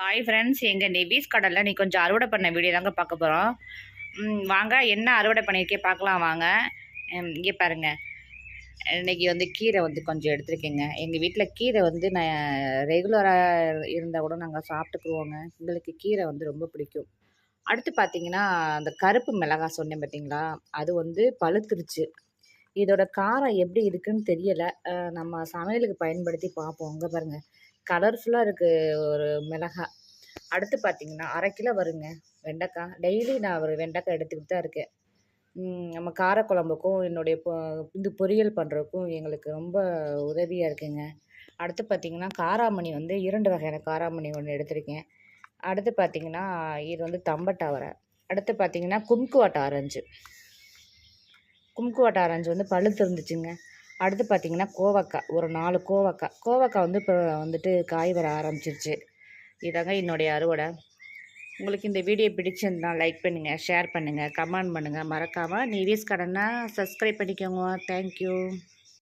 Hi friends எங்கள் Nevis கடலில் நீ கொஞ்சம் அறுவடை பண்ண வீடியோ தாங்க பார்க்க போகிறோம் வாங்க என்ன அறுவடை பண்ணியிருக்கே பார்க்கலாம் வாங்க. இங்கே பாருங்கள் இன்றைக்கி வந்து கீரை வந்து கொஞ்சம் எடுத்துருக்கேங்க. எங்கள் வீட்டில் கீரை வந்து நான் ரெகுலராக இருந்தால் கூட நாங்கள் சாப்பிட்டுக்குவோங்க. எங்களுக்கு கீரை வந்து ரொம்ப பிடிக்கும். அடுத்து பார்த்தீங்கன்னா அந்த கருப்பு மிளகாய் சொன்னேன் பார்த்தீங்களா அது வந்து பழுத்துருச்சு. இதோட காரம் எப்படி இருக்குன்னு தெரியலை. நம்ம சமையலுக்கு பயன்படுத்தி பார்ப்போம். அங்கே பாருங்கள் கலர்ஃபுல்லாக இருக்குது ஒரு மிளகாய் அடுத்து பார்த்தீங்கன்னா அரை கிலோ வருங்க வெண்டைக்காய். டெய்லி நான் ஒரு வெண்டைக்காய் எடுத்துக்கிட்டு தான் இருக்கேன். நம்ம காரக்குழம்புக்கும் என்னுடைய பொ இது பொரியல் பண்ணுறதுக்கும் எங்களுக்கு ரொம்ப உதவியாக இருக்குங்க. அடுத்து பார்த்தீங்கன்னா காராமணி வந்து இரண்டு வகையான காராமணி ஒன்று எடுத்திருக்கேன். அடுத்து பார்த்தீங்கன்னா இது வந்து தம்பட்டாவரை அடுத்து பார்த்தீங்கன்னா கும்குவாட்டை ஆரஞ்சு. கும்குவாட்டை ஆரஞ்சு வந்து பழுத்து இருந்துச்சுங்க. அடுத்து பார்த்திங்கன்னா கோவக்காய் ஒரு நாலு கோவக்காய். கோவக்காய் வந்து இப்போ வந்துட்டு காய் வர ஆரம்பிச்சிருச்சு. இதாங்க என்னுடைய அறுவடை. உங்களுக்கு இந்த வீடியோ பிடிச்சிருந்தா லைக் பண்ணுங்கள் ஷேர் பண்ணுங்கள் கமெண்ட் பண்ணுங்கள் மறக்காமல் நிவிஸ் கடனை சப்ஸ்கிரைப் பண்ணிக்கோங்க. தேங்க்யூ